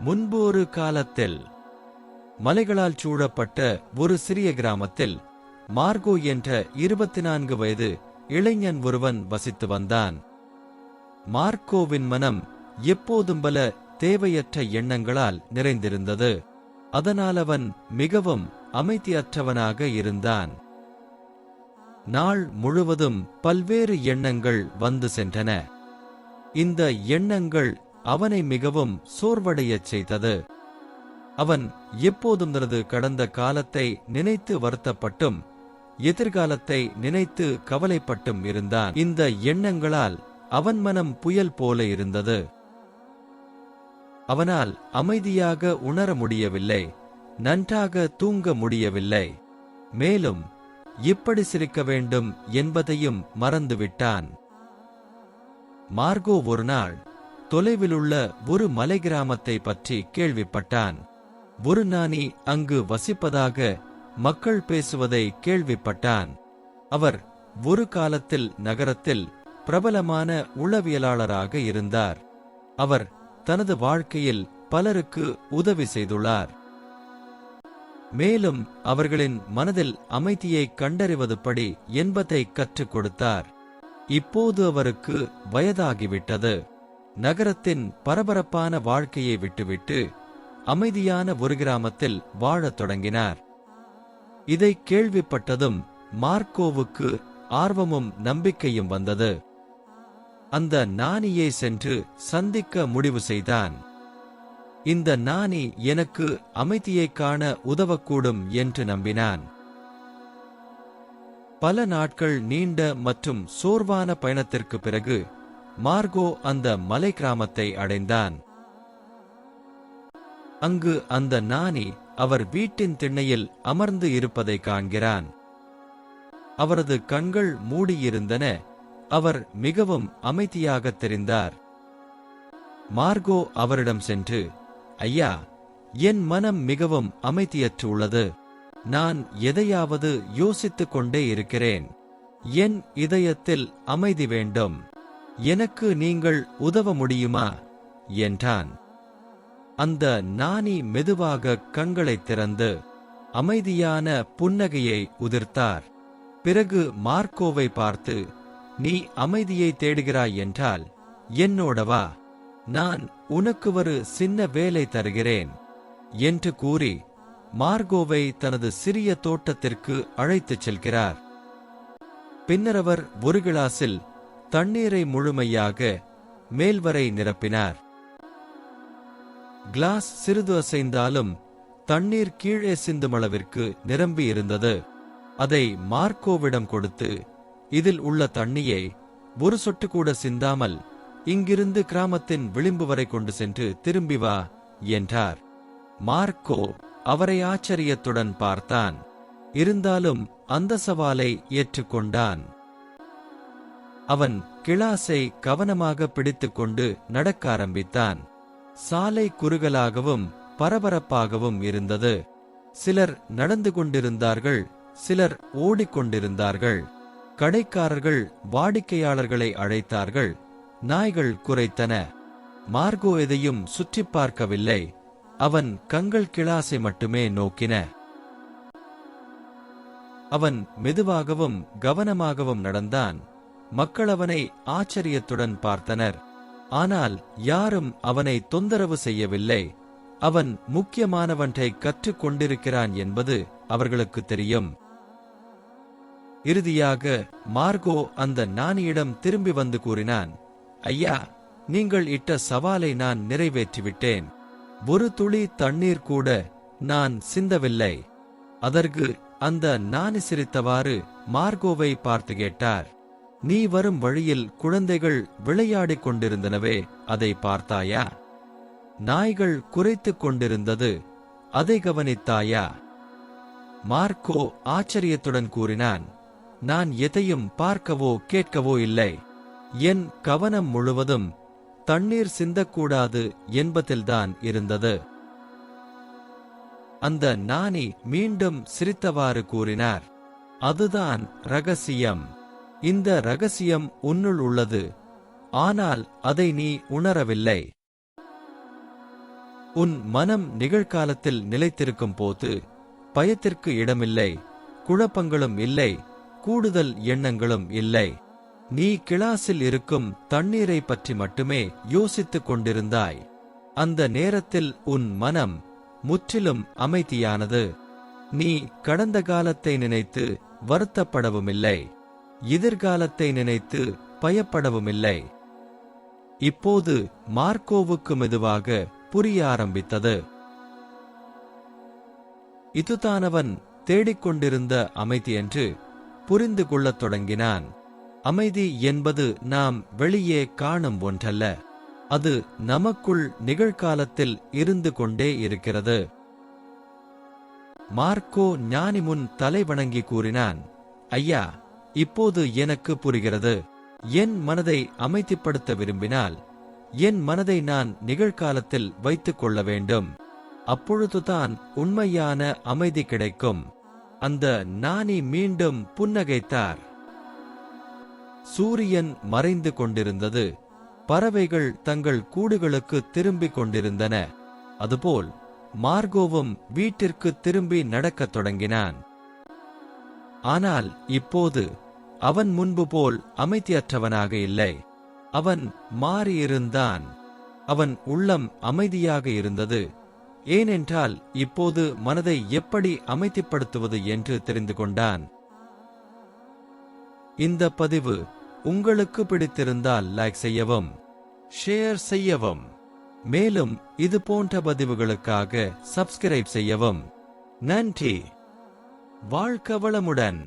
முன்பு ஒரு காலத்தில் மலைகளால் சூழப்பட்ட ஒரு சிறிய கிராமத்தில் மார்கோ என்ற இருபத்தி நான்கு வயது இளைஞன் ஒருவன் வசித்து வந்தான். மார்க்கோவின் மனம் எப்போதும் பல தேவையற்ற எண்ணங்களால் நிறைந்திருந்தது. அதனால் அவன் மிகவும் அமைதியற்றவனாக இருந்தான். நாள் முழுவதும் பல்வேறு எண்ணங்கள் வந்து சென்றன. இந்த எண்ணங்கள் அவனை மிகவும் சோர்வடையச் செய்தது. அவன் எப்போதும் தனது கடந்த காலத்தை நினைத்து வருத்தப்பட்டும் எதிர்காலத்தை நினைத்து கவலைப்பட்டும் இருந்தான். இந்த எண்ணங்களால் அவன் மனம் புயல் போல இருந்தது. அவனால் அமைதியாக உணர முடியவில்லை நன்றாக தூங்க முடியவில்லை. மேலும் எப்படி சிரிக்க வேண்டும் என்பதையும் மறந்துவிட்டான். மார்கோ ஒரு நாள் தொலைவிலுள்ள ஒரு மலை கிராமத்தை பற்றி கேள்விப்பட்டான். ஒரு நாணி அங்கு வசிப்பதாக மக்கள் பேசுவதை கேள்விப்பட்டான். அவர் ஒரு காலத்தில் நகரத்தில் பிரபலமான உளவியலாளராக இருந்தார். அவர் தனது வாழ்க்கையில் பலருக்கு உதவி செய்துள்ளார். மேலும் அவர்களின் மனதில் அமைதியை கண்டறிவது படி என்பதை கற்றுக் கொடுத்தார். இப்போது அவருக்கு வயதாகிவிட்டது. நகரத்தின் பரபரப்பான வாழ்க்கையை விட்டுவிட்டு அமைதியான ஒரு கிராமத்தில் வாழத் தொடங்கினார். இதை கேள்விப்பட்டதும் மார்க்கோவுக்கு ஆர்வமும் நம்பிக்கையும் வந்தது. அந்த நாணியை சென்று சந்திக்க முடிவு செய்தான். இந்த நாணி எனக்கு அமைதியை காண உதவக்கூடும் என்று நம்பினான். பல நாட்கள் நீண்ட மற்றும் சோர்வான பயணத்திற்கு பிறகு மார்கோ அந்த மலை கிராமத்தை அடைந்தான். அங்கு அந்த நாணி அவர் வீட்டின் திண்ணையில் அமர்ந்து இருப்பதை காண்கிறான். அவரது கண்கள் மூடியிருந்தன. அவர் மிகவும் அமைதியாகத் தெரிந்தார். மார்கோ அவரிடம் சென்று ஐயா என் மனம் மிகவும் அமைதியற்று உள்ளது. நான் எதையாவது யோசித்துக் கொண்டே இருக்கிறேன். என் இதயத்தில் அமைதி வேண்டும். எனக்கு நீங்கள் உதவ முடியுமா? என்றான். அந்த நாணி மெதுவாக கண்களைத் திறந்து அமைதியான புன்னகையை உதிர்த்தார். பிறகு மார்க்கோவை பார்த்து நீ அமைதியை தேடுகிறாய் என்றால் என்னோடவா நான் உனக்கு ஒரு சின்ன வேலை தருகிறேன் என்று கூறி மார்கோவை தனது சிறிய தோட்டத்திற்கு அழைத்துச் செல்கிறார். பின்னர் அவர் ஒரு கிளாஸில் தண்ணீரை முழுமையாக மேல்வரை நிரப்பினார். கிளாஸ் சிறிது அசைந்தாலும் தண்ணீர் கீழே சிந்தும் அளவிற்கு நிரம்பி இருந்தது. அதை மார்க்கோவிடம் கொடுத்து இதில் உள்ள தண்ணியை ஒரு சொட்டு கூட சிந்தாமல் இங்கிருந்து கிராமத்தின் விளிம்பு வரை கொண்டு சென்று திரும்பி வா என்றார். மார்க்கோ அவரை ஆச்சரியத்துடன் பார்த்தான். இருந்தாலும் அந்த சவாலை ஏற்றுக்கொண்டான். அவன் கிளாஸை கவனமாக பிடித்துக்கொண்டு நடக்க ஆரம்பித்தான். சாலை குறுகலாகவும் பரபரப்பாகவும் இருந்தது. சிலர் நடந்து கொண்டிருந்தார்கள் சிலர் ஓடிக்கொண்டிருந்தார்கள் கடைக்காரர்கள் வாடிக்கையாளர்களை அழைத்தார்கள். நாய்கள் குறைத்தன மார்கோ எதையும் சுற்றி பார்க்கவில்லை. அவன் கங்கள் கிளாசை மட்டுமே நோக்கின. அவன் மெதுவாகவும் கவனமாகவும் நடந்தான். மக்கள் அவனை ஆச்சரியத்துடன் பார்த்தனர். ஆனால் யாரும் அவனை தொந்தரவு செய்யவில்லை. அவன் முக்கியமானவற்றை கற்றுக் கொண்டிருக்கிறான் என்பது அவர்களுக்கு தெரியும். இறுதியாக மார்கோ அந்த நாணியிடம் திரும்பி வந்து கூறினான் ஐயா நீங்கள் இட்ட சவாலை நான் நிறைவேற்றிவிட்டேன். ஒரு துளி தண்ணீர் கூட நான் சிந்தவில்லை. அதற்கு அந்த நாணி சிரித்தவாறு மார்கோவை பார்த்து கேட்டார் நீ வரும் வழியில் குழந்தைகள் விளையாடிக் கொண்டிருந்தனவே அதை பார்த்தாயா? நாய்கள் குறைத்துக் கொண்டிருந்தது அதை கவனித்தாயா? மார்க்கோ ஆச்சரியத்துடன் கூறினான் நான் எதையும் பார்க்கவோ கேட்கவோ இல்லை. என் கவனம் முழுவதும் தண்ணீர் சிந்தக்கூடாது என்பதில்தான் இருந்தது. அந்த நாணி மீண்டும் சிரித்தவாறு கூறினார் அதுதான் ரகசியம். இந்த ரகசியம் உன்னுள் உள்ளது. ஆனால் அதை நீ உணரவில்லை. உன் மனம் நிகழ்காலத்தில் நிலைத்திருக்கும் போது பயத்திற்கு இடமில்லை. குழப்பங்களும் இல்லை. கூடுதல் எண்ணங்களும் இல்லை. நீ கிளாஸில் இருக்கும் தண்ணீரை பற்றி மட்டுமே யோசித்துக் கொண்டிருந்தாய். அந்த நேரத்தில் உன் மனம் முற்றிலும் அமைதியானது. நீ கடந்த காலத்தை நினைத்து வருத்தப்படவுமில்லை. எதிர்காலத்தை நினைத்து பயப்படவுமில்லை. இப்போது மார்க்கோவுக்கு மெதுவாக புரிய ஆரம்பித்தது. இதுதானவன் தேடிக்கொண்டிருந்த அமைதி என்று புரிந்து கொள்ளத் தொடங்கினான். அமைதி என்பது நாம் வெளியே காணும் ஒன்றல்ல. அது நமக்குள் நிகழ்காலத்தில் இருந்து கொண்டே இருக்கிறது. மார்க்கோ ஞானி முன் தலை வணங்கி கூறினான் ஐயா இப்போது எனக்கு புரிகிறது. என் மனதை அமைதிப்படுத்த விரும்பினால் என் மனதை நான் நிகழ்காலத்தில் வைத்துக் கொள்ள வேண்டும். அப்பொழுதுதான் உண்மையான அமைதி கிடைக்கும். அந்த நாணி மீண்டும் புன்னகைத்தார். சூரியன் மறைந்து கொண்டிருந்தது. பறவைகள் தங்கள் கூடுகளுக்கு திரும்பிக் கொண்டிருந்தன. அதுபோல் மார்கோவும் வீட்டிற்கு திரும்பி நடக்கத் தொடங்கினான். ஆனால் இப்போது அவன் முன்பு போல் அமைதியற்றவனாக இல்லை. அவன் மாறியிருந்தான். அவன் உள்ளம் அமைதியாக இருந்தது. ஏனென்றால் இப்போது மனதை எப்படி அமைதிப்படுத்துவது என்று தெரிந்து கொண்டான். இந்த பதிவு உங்களுக்கு பிடித்திருந்தால் லைக் செய்யவும் ஷேர் செய்யவும். மேலும் இது போன்ற பதிவுகளுக்காக சப்ஸ்கிரைப் செய்யவும். நன்றி. வாழ்க வளமுடன்